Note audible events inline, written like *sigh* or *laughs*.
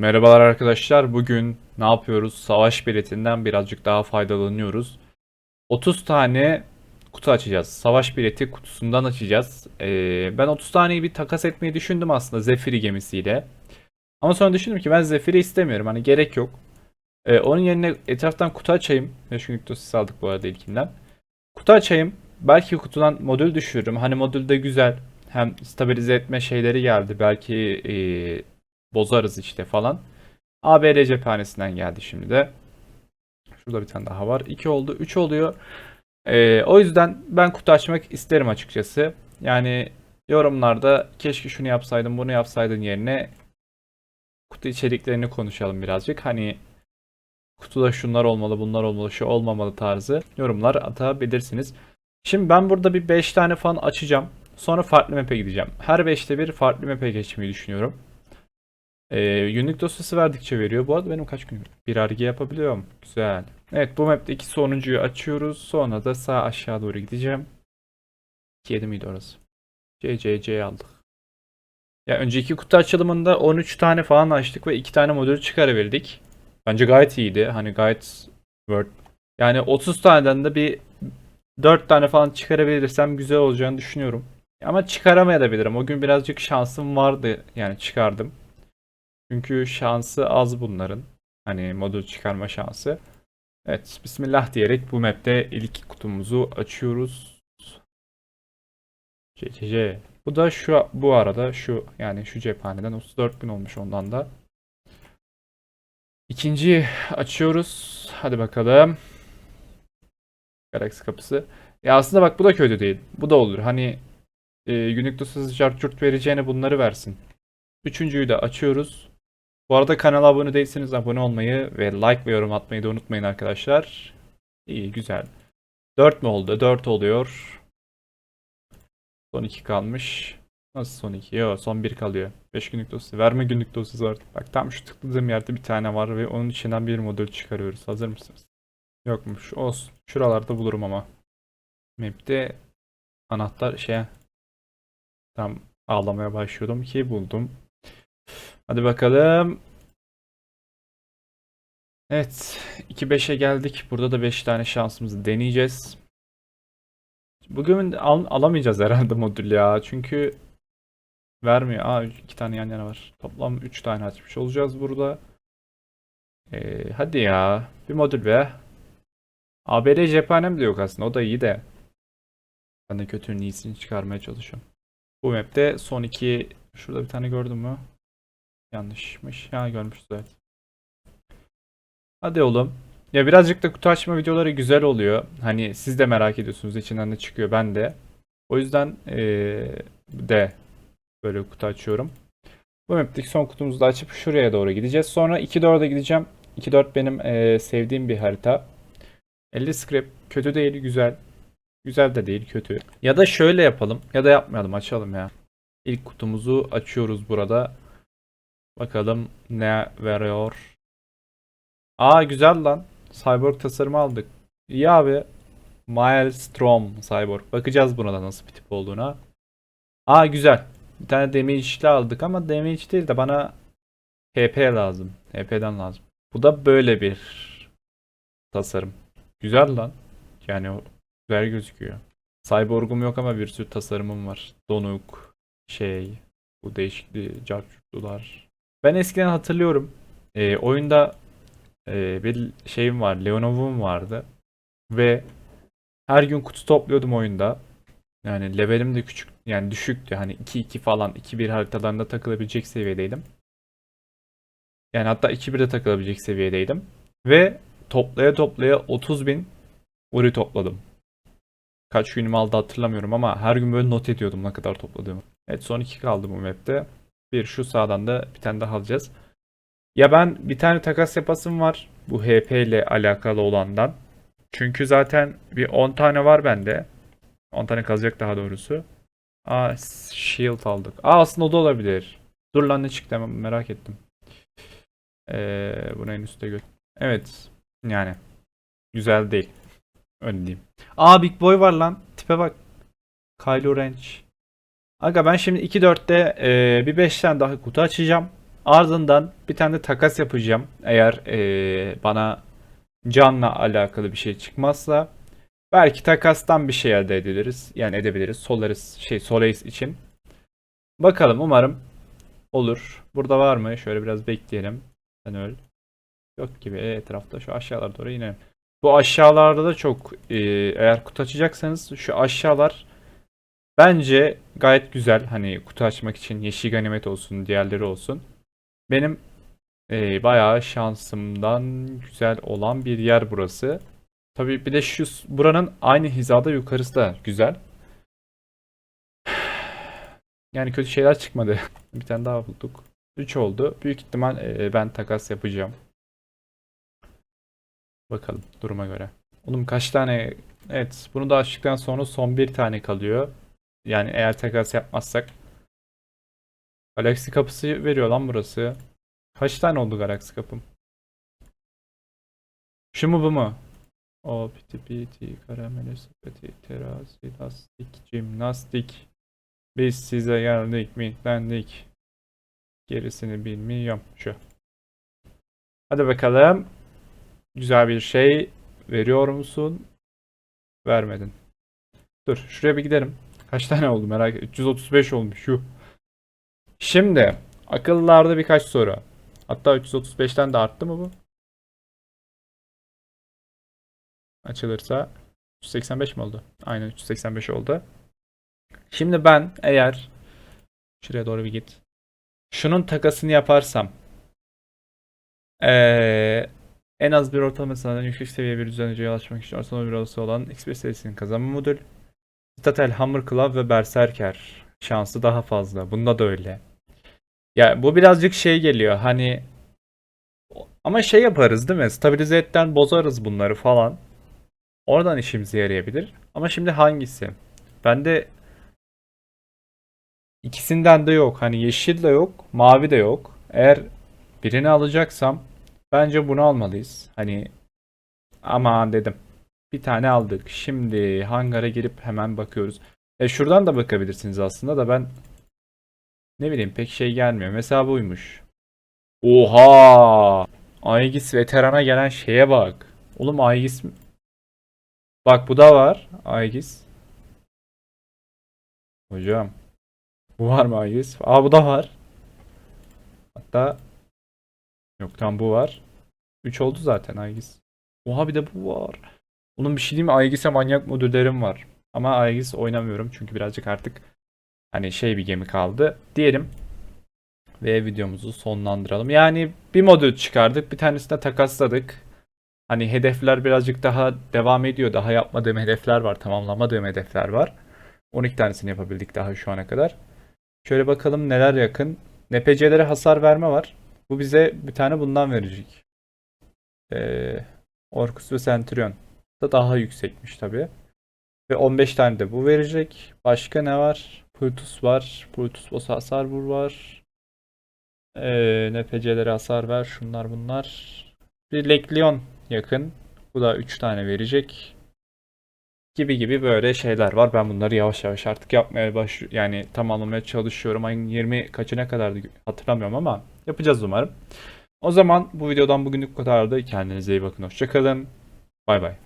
Merhabalar arkadaşlar. Bugün ne yapıyoruz? Savaş biletinden birazcık daha faydalanıyoruz. 30 tane kutu açacağız. Savaş bileti kutusundan açacağız. Ee, ben 30 taneyi bir takas etmeyi düşündüm aslında Zefiri gemisiyle. Ama sonra düşündüm ki ben Zefiri istemiyorum. Hani gerek yok. Ee, onun yerine etraftan kutu açayım. 5 günlük dosyası aldık bu arada ilkinden. Kutu açayım. Belki kutudan modül düşürürüm. Hani modül de güzel. Hem stabilize etme şeyleri geldi. Belki ee, bozarız işte falan. ABR cephanesinden geldi şimdi de. Şurada bir tane daha var. 2 oldu. 3 oluyor. Ee, o yüzden ben kutu açmak isterim açıkçası. Yani yorumlarda keşke şunu yapsaydın bunu yapsaydın yerine kutu içeriklerini konuşalım birazcık. Hani kutuda şunlar olmalı bunlar olmalı şu olmamalı tarzı yorumlar atabilirsiniz. Şimdi ben burada bir 5 tane falan açacağım. Sonra farklı map'e gideceğim. Her 5'te bir farklı map'e geçmeyi düşünüyorum. Ee, günlük dosyası verdikçe veriyor. Bu arada benim kaç günüm? Bir arge yapabiliyorum. Güzel. Evet bu map'teki sonuncuyu açıyoruz. Sonra da sağ aşağı doğru gideceğim. 7 miydi orası? CCC aldık. Ya önceki kutu açılımında 13 tane falan açtık ve 2 tane modül çıkarabildik. Bence gayet iyiydi. Hani gayet worth. Yani 30 taneden de bir 4 tane falan çıkarabilirsem güzel olacağını düşünüyorum. Ama çıkaramayabilirim. O gün birazcık şansım vardı. Yani çıkardım. Çünkü şansı az bunların. Hani modül çıkarma şansı. Evet, bismillah diyerek bu map'te ilk kutumuzu açıyoruz. CCC. Bu da şu bu arada şu yani şu cephaneden 34 bin olmuş ondan da. İkinci açıyoruz. Hadi bakalım. Galaxy kapısı. Ya aslında bak bu da kötü değil. Bu da olur. Hani e, günlük dosyası çarçurt vereceğine bunları versin. Üçüncüyü de açıyoruz. Bu arada kanala abone değilseniz abone olmayı ve like ve yorum atmayı da unutmayın arkadaşlar. İyi güzel. 4 mü oldu? 4 oluyor. Son 2 kalmış. Nasıl son 2? Yok son 1 kalıyor. 5 günlük dosyası. Verme günlük dosyası var. Bak tam şu tıkladığım yerde bir tane var ve onun içinden bir modül çıkarıyoruz. Hazır mısınız? Yokmuş. Olsun. Şuralarda bulurum ama. Map'te anahtar şey tam ağlamaya başlıyordum ki buldum. Hadi bakalım. Evet. 2-5'e geldik. Burada da 5 tane şansımızı deneyeceğiz. Bugün al alamayacağız herhalde modül ya. Çünkü vermiyor. Aa 2 tane yan yana var. Toplam 3 tane açmış olacağız burada. Ee, hadi ya. Bir modül be. ABR cephanem de yok aslında. O da iyi de. Ben de kötünün iyisini çıkarmaya çalışıyorum. Bu map'te son iki şurada bir tane gördüm mü? Yanlışmış. Ha görmüşüz evet. Hadi oğlum. Ya birazcık da kutu açma videoları güzel oluyor. Hani siz de merak ediyorsunuz içinden ne çıkıyor ben de. O yüzden ee, de böyle kutu açıyorum. Bu map'teki son kutumuzu da açıp şuraya doğru gideceğiz. Sonra 2-4'e gideceğim. 2-4 benim ee, sevdiğim bir harita. 50 script kötü değil güzel. Güzel de değil kötü. Ya da şöyle yapalım ya da yapmayalım açalım ya. İlk kutumuzu açıyoruz burada. Bakalım ne veriyor. Aa güzel lan. Cyborg tasarımı aldık. İyi abi. Maelstrom Cyborg. Bakacağız buna da nasıl bir tip olduğuna. Aa güzel. Bir tane damage'li aldık ama damage değil de bana HP lazım. HP'den lazım. Bu da böyle bir tasarım. Güzel lan. Yani güzel gözüküyor. Cyborg'um yok ama bir sürü tasarımım var. Donuk, şey, bu değişikli cartçutlular. Ben eskiden hatırlıyorum. E, oyunda e, bir şeyim var. Leonov'um vardı. Ve her gün kutu topluyordum oyunda. Yani levelim de küçük yani düşüktü. Hani 2-2 falan 2-1 haritalarında takılabilecek seviyedeydim. Yani hatta 2-1'de takılabilecek seviyedeydim. Ve toplaya toplaya 30 bin uri topladım. Kaç günümü aldı hatırlamıyorum ama her gün böyle not ediyordum ne kadar topladığımı. Evet son 2 kaldı bu map'te. Bir şu sağdan da bir tane daha alacağız. Ya ben bir tane takas yapasım var. Bu HP ile alakalı olandan. Çünkü zaten bir 10 tane var bende. 10 tane kalacak daha doğrusu. Aa shield aldık. Aa aslında o da olabilir. Dur lan ne çıktı hemen merak ettim. Ee, bunu en üstte gör. Evet. Yani. Güzel değil. Öyle diyeyim. Aa Big Boy var lan. Tipe bak. Kylo Ren. Aga ben şimdi 2-4'te e, bir 5 tane daha kutu açacağım. Ardından bir tane de takas yapacağım. Eğer eee, bana canla alakalı bir şey çıkmazsa belki takastan bir şey elde edebiliriz. Yani edebiliriz. Solaris şey Solaris için. Bakalım umarım olur. Burada var mı? Şöyle biraz bekleyelim. Sen öl. Yok gibi etrafta şu aşağılara doğru inelim. Bu aşağılarda da çok e, eğer kutu açacaksanız şu aşağılar bence gayet güzel. Hani kutu açmak için yeşil ganimet olsun, diğerleri olsun. Benim e, bayağı şansımdan güzel olan bir yer burası. Tabii bir de şu buranın aynı hizada yukarısı da güzel. *sighs* Yani kötü şeyler çıkmadı. *laughs* bir tane daha bulduk. 3 oldu. Büyük ihtimal e, ben takas yapacağım. Bakalım duruma göre. Oğlum kaç tane? Evet bunu da açtıktan sonra son bir tane kalıyor. Yani eğer takas yapmazsak. Galaxy kapısı veriyor lan burası. Kaç tane oldu Galaxy kapım? Şu mu bu mu? O piti piti karamele sepeti terazi lastik jimnastik. Biz size geldik mitlendik. Gerisini bilmiyorum şu. Hadi bakalım. Güzel bir şey veriyor musun? Vermedin. Dur şuraya bir gidelim. Kaç tane oldu merak et. 335 olmuş şu. Şimdi akıllarda birkaç soru. Hatta 335'ten de arttı mı bu? Açılırsa 385 mi oldu? Aynen 385 oldu. Şimdi ben eğer şuraya doğru bir git. Şunun takasını yaparsam ee, en az bir ortalama sınavdan yüksek seviye bir düzenleyiciye ulaşmak için ortalama bir olası olan X1 serisinin kazanma modül. Citadel, Hammer Club ve Berserker şansı daha fazla. Bunda da öyle. Ya bu birazcık şey geliyor hani ama şey yaparız değil mi? Stabilize etten bozarız bunları falan. Oradan işimize yarayabilir. Ama şimdi hangisi? Bende ikisinden de yok. Hani yeşil de yok, mavi de yok. Eğer birini alacaksam bence bunu almalıyız. Hani aman dedim. Bir tane aldık. Şimdi hangara girip hemen bakıyoruz. E şuradan da bakabilirsiniz aslında da ben ne bileyim pek şey gelmiyor. Mesela buymuş. Oha! Aegis veterana gelen şeye bak. Oğlum Aegis Bak bu da var. Aegis. Hocam. Bu var mı Aegis? Aa bu da var. Hatta yok tam bu var. 3 oldu zaten Aegis. Oha bir de bu var. Onun bir şey diyeyim mi? Aegis'e manyak modüllerim var. Ama Aegis oynamıyorum çünkü birazcık artık hani şey bir gemi kaldı. Diyelim ve videomuzu sonlandıralım. Yani bir modül çıkardık. Bir tanesine takasladık. Hani hedefler birazcık daha devam ediyor. Daha yapmadığım hedefler var. Tamamlamadığım hedefler var. 12 tanesini yapabildik daha şu ana kadar. Şöyle bakalım neler yakın. NPC'lere hasar verme var. Bu bize bir tane bundan verecek. Ee, Orkus ve Centurion da daha yüksekmiş tabi. Ve 15 tane de bu verecek. Başka ne var? Plutus var. Plutus boss hasar vur var. Ee, NPC'lere hasar ver. Şunlar bunlar. Bir Leklion yakın. Bu da 3 tane verecek. Gibi gibi böyle şeyler var. Ben bunları yavaş yavaş artık yapmaya baş yani tamamlamaya çalışıyorum. Ayın 20 kaçına kadardı hatırlamıyorum ama yapacağız umarım. O zaman bu videodan bugünlük bu kadardı. Kendinize iyi bakın. Hoşçakalın. Bay bay.